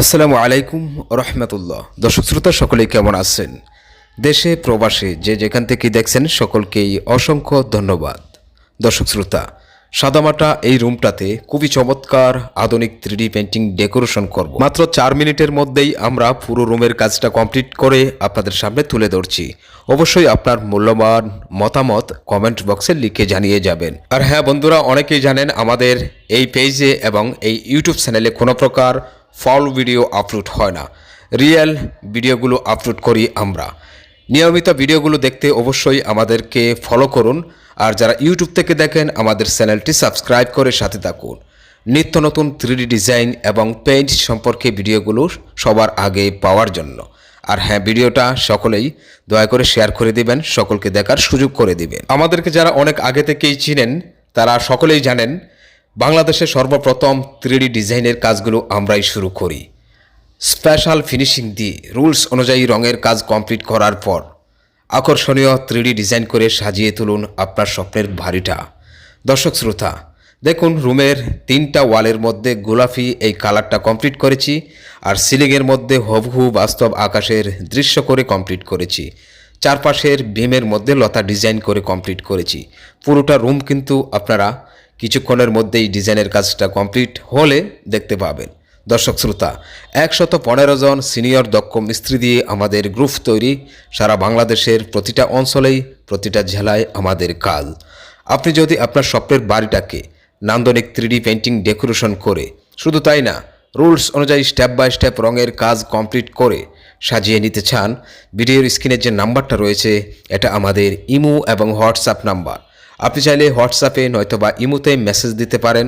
আসসালামু আলাইকুম রহমতুল্লাহ। দর্শক শ্রোতা সকলে কেমন আছেন? দেশে, প্রবাসে যে যেখান থেকে দেখছেন, সকলকেই অসংখ্য ধন্যবাদ। দর্শক শ্রোতা, সাদামাটা এই রুমটাতে খুবই চমৎকার আধুনিক থ্রিডি পেন্টিং ডেকোরেশন করব। মাত্র চার মিনিটের মধ্যেই আমরা পুরো রুমের কাজটা কমপ্লিট করে আপনাদের সামনে তুলে ধরছি। অবশ্যই আপনার মূল্যবান মতামত কমেন্ট বক্সে লিখে জানিয়ে যাবেন। আর হ্যাঁ বন্ধুরা, অনেকেই জানেন আমাদের এই পেজে এবং এই ইউটিউব চ্যানেলে কোনো প্রকার ফল ভিডিও আপলোড হয় না। রিয়েল ভিডিওগুলো আপলোড করি আমরা। নিয়মিত ভিডিওগুলো দেখতে অবশ্যই আমাদেরকে ফলো করুন। আর যারা ইউটিউব থেকে দেখেন, আমাদের চ্যানেলটি সাবস্ক্রাইব করে সাথে থাকুন। নিত্য নতুন থ্রিডি ডিজাইন এবং পেইন্ট সম্পর্কে ভিডিওগুলো সবার আগে পাওয়ার জন্য। আর হ্যাঁ ভিডিওটা সকলেই দয়া করে শেয়ার করে দিবেন, সকলকে দেখার সুযোগ করে দিবেন। আমাদেরকে যারা অনেক আগে থেকেই চিনেন, তারা সকলেই জানেন বাংলাদেশে সর্বপ্রথম থ্রিডি ডিজাইনের কাজগুলো আমরাই শুরু করি। স্পেশাল ফিনিশিং দিয়ে রুলস অনুযায়ী রঙের কাজ কমপ্লিট করার পর আকর্ষণীয় থ্রিডি ডিজাইন করে সাজিয়ে তুলুন আপনার স্বপ্নের বাড়িটা দর্শক শ্রোতা, দেখুন রুমের তিনটা ওয়ালের মধ্যে গোলাপি এই কালারটা কমপ্লিট করেছি আর সিলিংয়ের মধ্যে হবহু বাস্তব আকাশের দৃশ্য করে কমপ্লিট করেছি। চারপাশের ভীমের মধ্যে লতা ডিজাইন করে কমপ্লিট করেছি। পুরোটা রুম কিন্তু আপনারা কিছুক্ষণের মধ্যেই ডিজাইনের কাজটা কমপ্লিট হলে দেখতে পাবেন। দর্শক শ্রোতা, একশত পনেরো জন সিনিয়র দক্ষ মিস্ত্রি দিয়ে আমাদের গ্রুপ তৈরি সারা বাংলাদেশের প্রতিটা অঞ্চলেই, প্রতিটা জেলায় আমাদের কাজ। আপনি যদি আপনার স্বপ্নের বাড়িটাকে নান্দনিক থ্রিডি পেন্টিং ডেকোরেশন করে, শুধু তাই না, রুলস অনুযায়ী স্টেপ বাই স্টেপ রঙের কাজ কমপ্লিট করে সাজিয়ে নিতে চান, ভিডিওর স্ক্রিনের যে নাম্বারটা রয়েছে, এটা আমাদের ইমো এবং হোয়াটসঅ্যাপ নাম্বার। আপনি চাইলে হোয়াটসঅ্যাপে নয়তোবা ইমোতে মেসেজ দিতে পারেন।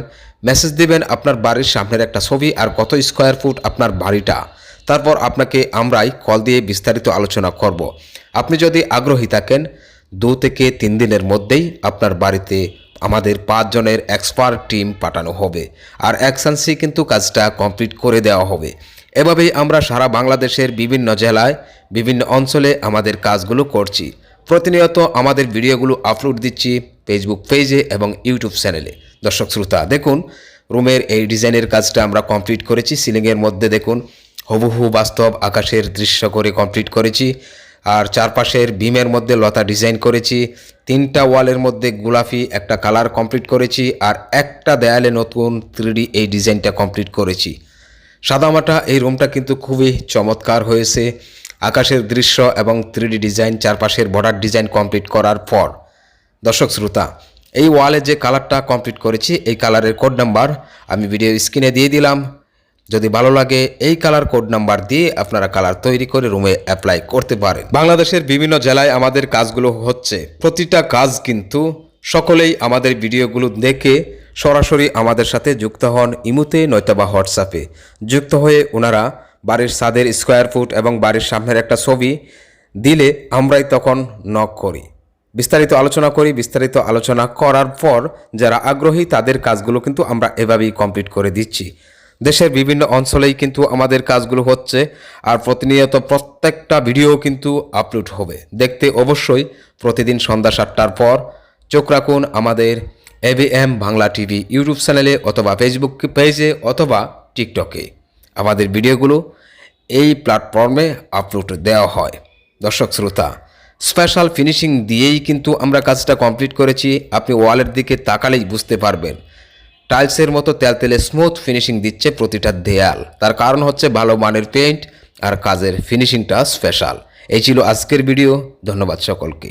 মেসেজ দিবেন আপনার বাড়ির সামনের একটা ছবি আর কত স্কোয়ার ফুট আপনার বাড়িটা। তারপর আপনাকে আমরাই কল দিয়ে বিস্তারিত আলোচনা করব। আপনি যদি আগ্রহী থাকেন, দু থেকে তিন দিনের মধ্যেই আপনার বাড়িতে আমাদের পাঁচজনের এক্সপার্ট টিম পাঠানো হবে আর অ্যাকশানসি কিন্তু কাজটা কমপ্লিট করে দেওয়া হবে। এভাবেই আমরা সারা বাংলাদেশের বিভিন্ন জেলায়, বিভিন্ন অঞ্চলে আমাদের কাজগুলো করছি। প্রতিনিয়ত আমাদের ভিডিওগুলো আপলোড দিচ্ছি ফেসবুক পেজে এবং ইউটিউব চ্যানেলে দর্শক শ্রোতা, দেখুন, রুমের এই ডিজাইনের কাজটা আমরা কমপ্লিট করেছি। সিলিংয়ের মধ্যে দেখুন, হুবহু বাস্তব আকাশের দৃশ্য করে কমপ্লিট করেছি। আর চারপাশের বিমের মধ্যে লতা ডিজাইন করেছি। তিনটা ওয়ালের মধ্যে গোলাপি একটা কালার কমপ্লিট করেছি। আর একটা দেয়ালে নতুন থ্রিডি এই ডিজাইনটা কমপ্লিট করেছি। সাদামাটা এই রুমটা কিন্তু খুবই চমৎকার হয়েছে। আকাশের দৃশ্য এবং থ্রিডি ডিজাইন চারপাশের বর্ডার ডিজাইন কমপ্লিট করার পর। দর্শক শ্রোতা, এই ওয়ালে যে কালারটা কমপ্লিট করেছি, এই কালারের কোড নাম্বার আমি ভিডিও স্ক্রিনে দিয়ে দিলাম। যদি ভালো লাগে এই কালার কোড নাম্বার দিয়ে আপনারা কালার তৈরি করে রুমে অ্যাপ্লাই করতে পারেন। বাংলাদেশের বিভিন্ন জেলায় আমাদের কাজগুলো হচ্ছে প্রতিটা কাজ কিন্তু সকলেই আমাদের ভিডিওগুলো দেখে সরাসরি আমাদের সাথে যুক্ত হন ইমুতে নয়তোবা হোয়াটসঅ্যাপে। যুক্ত হয়ে ওনারা বাড়ির সাদের স্কোয়ার ফুট এবং বাড়ির সামনের একটা ছবি দিলে আমরাই তখন নক করি। বিস্তারিত আলোচনা করি, বিস্তারিত আলোচনা করার পর যারা আগ্রহী তাদের কাজগুলো কিন্তু আমরা এভাবেই কমপ্লিট করে দিচ্ছি। দেশের বিভিন্ন অঞ্চলেই কিন্তু আমাদের কাজগুলো হচ্ছে আর প্রতিনিয়ত প্রত্যেকটা ভিডিও কিন্তু আপলোড হবে। দেখতে অবশ্যই প্রতিদিন সন্ধ্যা সাতটার পর চোখ রাখুন আমাদের এভিএম বাংলা টিভি ইউটিউব চ্যানেলে অথবা ফেসবুক পেজে অথবা টিকটকে আমাদের ভিডিওগুলো এই প্ল্যাটফর্মে আপলোড দেওয়া হয়। দর্শক, শ্রোতা স্পেশাল ফিনিশিং দিয়েই কিন্তু আমরা কাজটা কমপ্লিট করেছি। আপনি ওয়ালের দিকে তাকালেই বুঝতে পারবেন। টাইলসের মতো তেলতেলে স্মুথ ফিনিশিং দিচ্ছে প্রতিটা দেয়াল। তার কারণ হচ্ছে ভালো মানের পেইন্ট আর কাজের ফিনিশিংটা স্পেশাল এই ছিল আজকের ভিডিও ধন্যবাদ সকলকে।